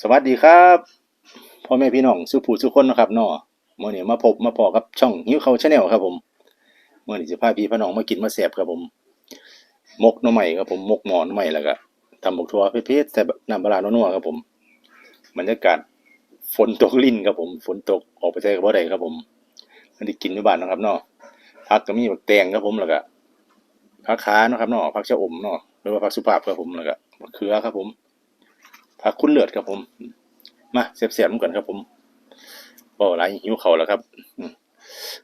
สวัสดีครับพ่อแม่พี่น้องสุผู้สุคนนะครับเนาะมื้อนี้มาพบมาพอกับช่องหิวเขาชาแนลครับผมเมื้อนี้สิพาพี่พี่น้องมากินมาแซ่บครับผมมกน่อไม้ครับผมมกหมอน่อไม้แล้วก็ทำบกทัวเผ็ดๆใส่น้ำปลาร้านัวครับผมบรรยากาศฝนตกลิ้นครับผม ฝนตกออกไปใส่ก็บ่ได้ครับผมมันได้กินอยู่บ้านนะครับเนาะผักก็มีบักแตงครับผมแล้วก็ผักขานาะครับเนาะผักชะอมเนาะหรือว่าผักสุภาพครับผมแล้วก็มะเขือครับผม ผักคุณเลือดครับผม มาเสียบๆกันครับผมบ่หลายหิวเขาแล้วครับ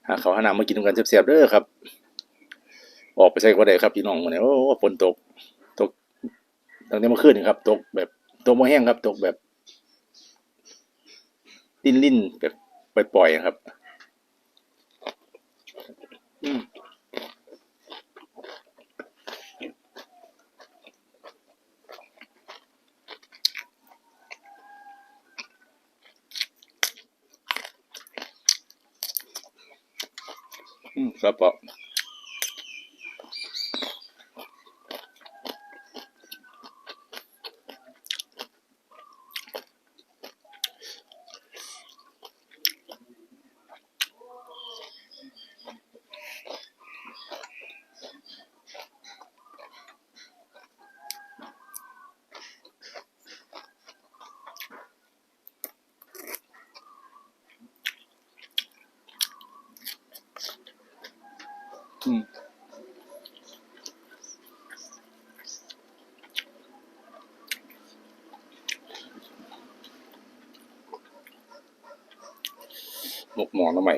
หาเขาหาน้ำมากินกันเสียบๆเด้อครับ ออกไปใส่ก็ได้ครับพี่น้องวันนี้โอ้ฝนตก ตกตั้งแต่เมื่อคืนครับตกแบบตกบ่แห้งครับตกแบบลิ้นลิ้นแบบปล่อยๆครับ อืม อืมครั หมกหมอนทำไม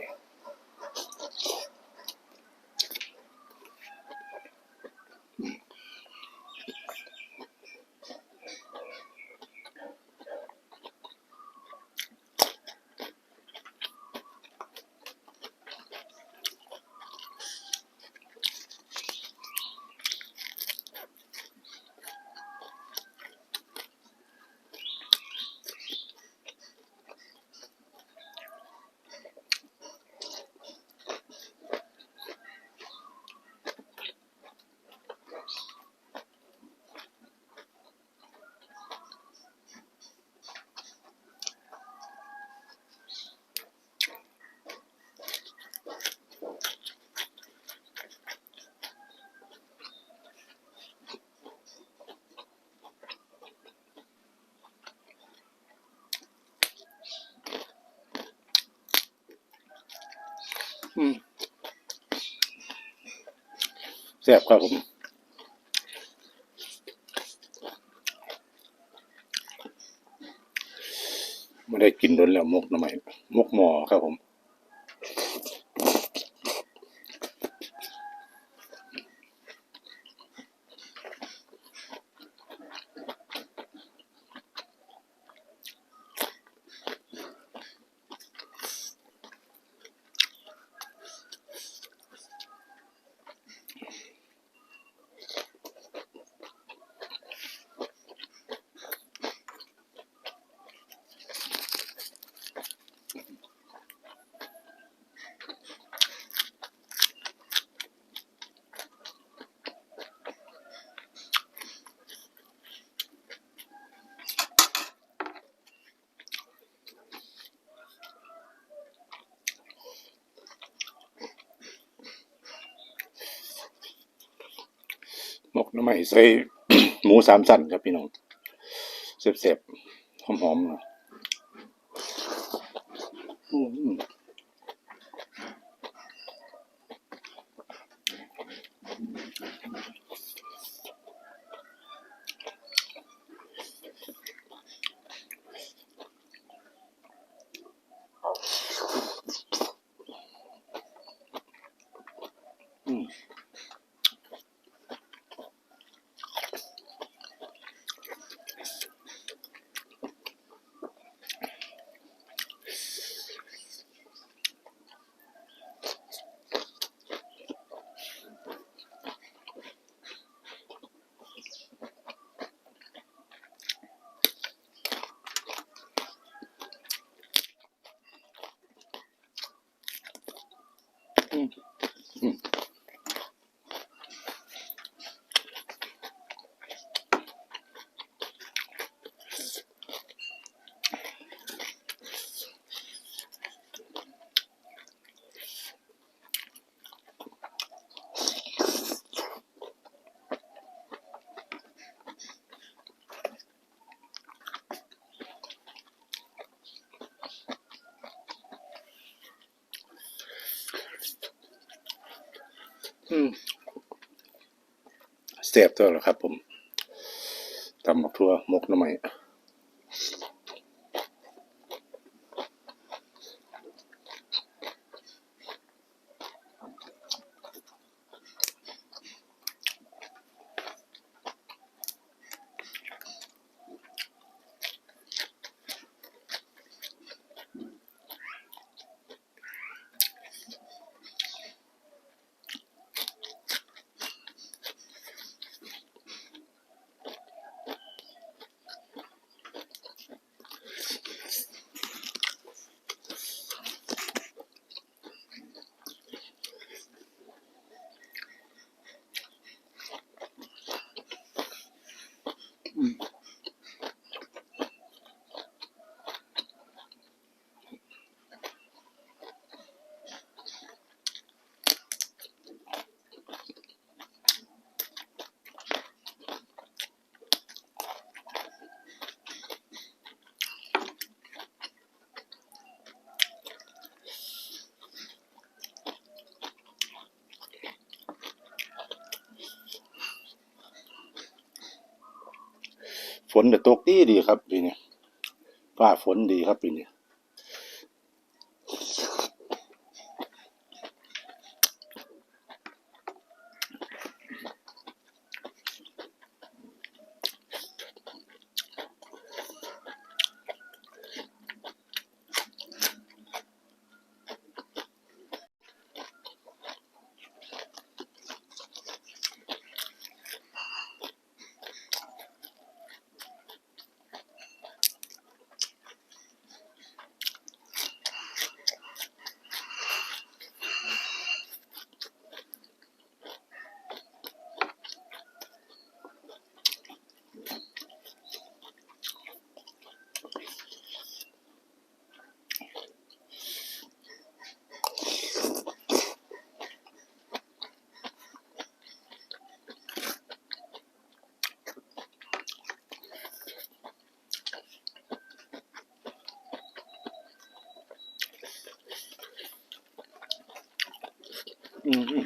อืม แซ่บครับผมไม่ได้กินโดนแล้วมกหน่อไม้มกหมอครับผม น้ำไม้ใส่หมูสามสั้นครับพี่น้องเสียบๆหอมๆนะอืมอืม อืมอืม อืมเสียบตัวแล้วครับผมตำบักทั่วมกหน่อไม้ ฝนจะตกดีดีครับปีนี้ฟ้าฝนดีครับปีนี้ อืม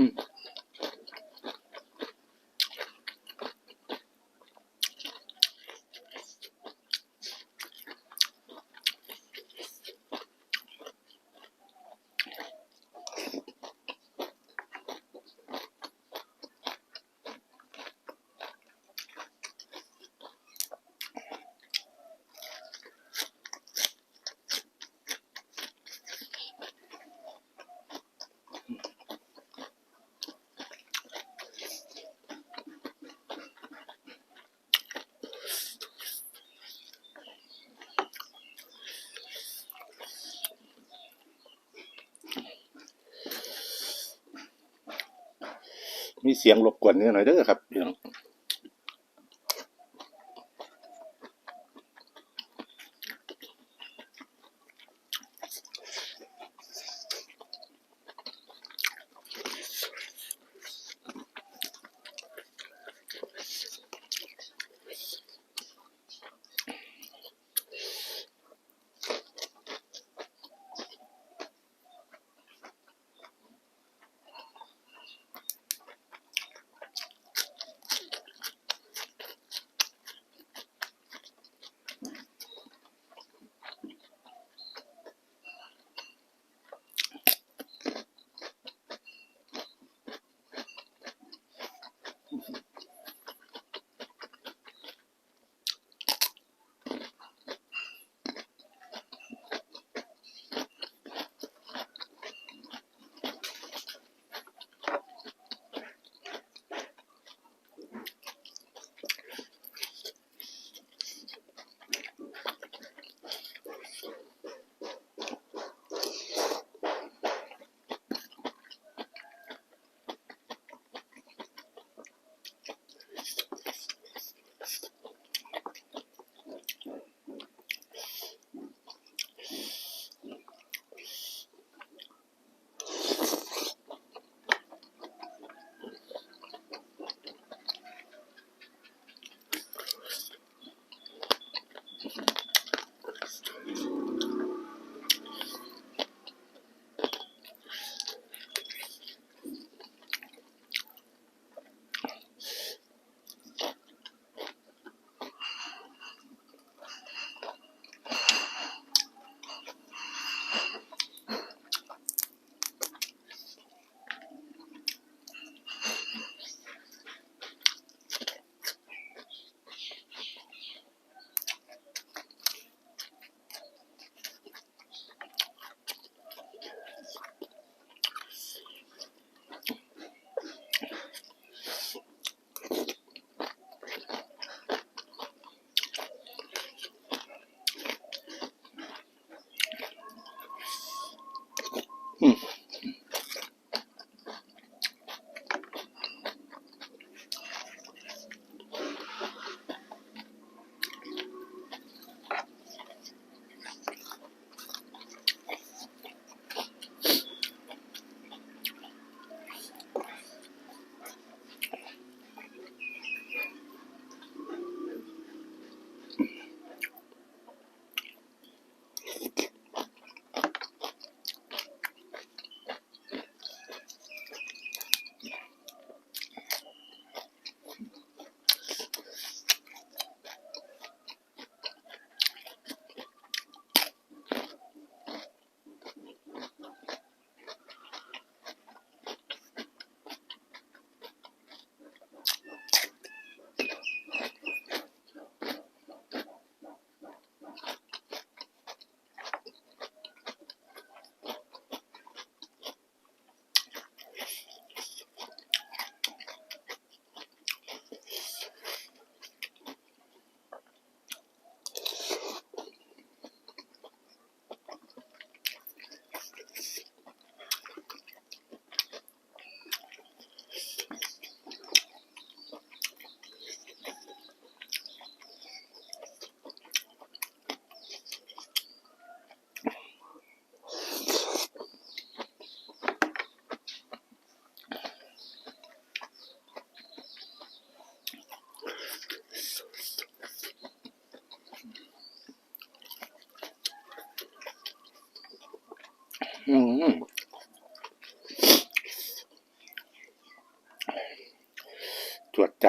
แมีเสียงรบกวนนิดหน่อยเด้อครับพี่น้อง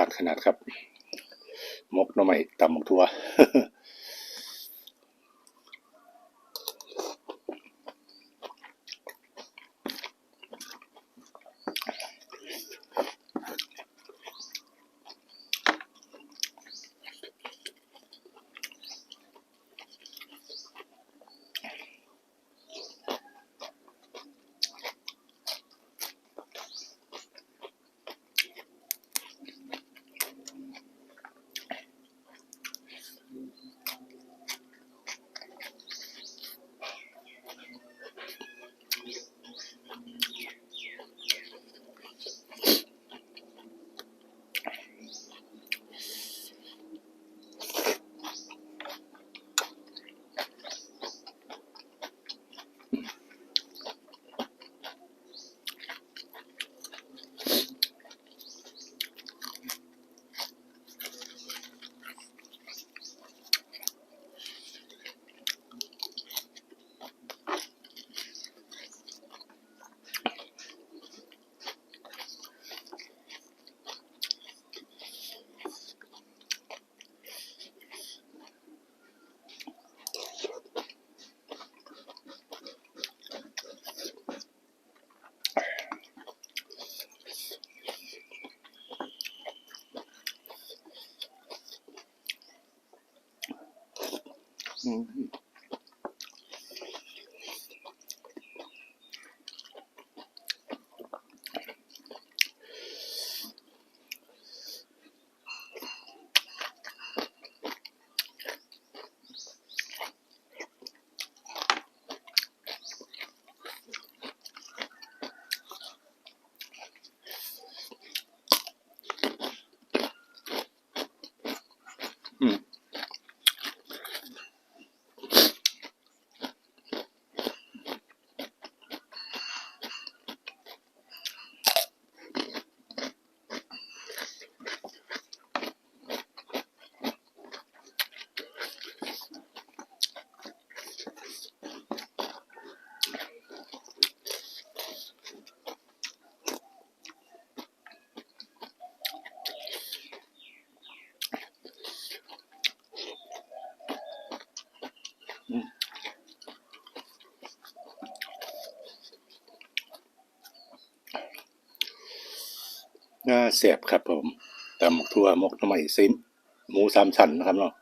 าดขนาดครับ มกหน่อไม้ตำหมกทัว อื เสียบครับผมแต่หมกทั่วหมกหน่อไม้ซิม หมูสามชั้นนะครับเนาะ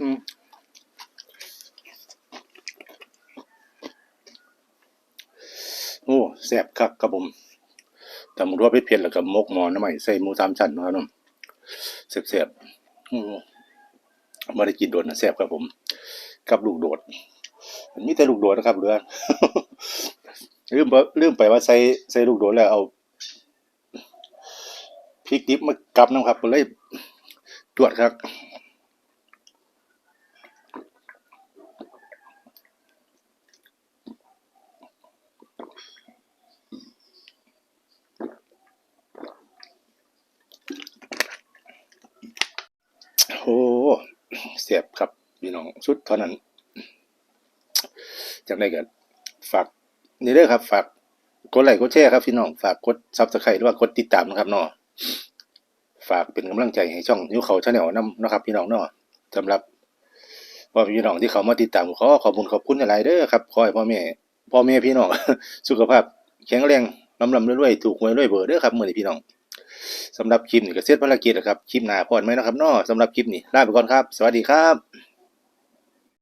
อืมโอ้แซ่บคักครับผมตำหมกทั่วเผ็ดๆแล้วก็หมกหมอหน่อไม้ใส่หมูสามชั้นนะครับเนาะแซ่บๆโอ้บ่ได้กินโดนนะแซ่บครับผม กับลูกโดดมันมีแต่ลูกโดดนะครับเรือลืมไปลืมไปว่าใส่ใส่ลูกโดดแล้วเอาพริกดิบมากับน้ำครับเลยตรวจครับ โอ้เสียบครับพี่น้องสุดเท่านั้นจากได้กันฝากนี่เด้อครับ ฝากกดไลค์กดแชร์ครับพี่น้องฝากกดซับสไครต์หรือว่ากดติดตามนะครับเนาะฝากเป็นกำลังใจให้ช่องนิวเขาชาแนลนำนะครับ พี่น้องเนาะสำหรับพ่อพี่น้องที่เขามาติดตามขอขอบคุณขอบคุณหลายๆเด้อครับขอให้พ่อแม่พ่อแม่พี่น้อง สุขภาพแข็งแรงลำลำรวยๆถูกหวยรวยเบอร์เด้อครับมือนี้พี่น้อง สำหรับคลิปนี้ก็เสร็จภารกิจนะครับคลิปหน้าพอดไหมนะครับเนาะสำหรับคลิปนี้ลาไปก่อนครับ สวัสดีครับ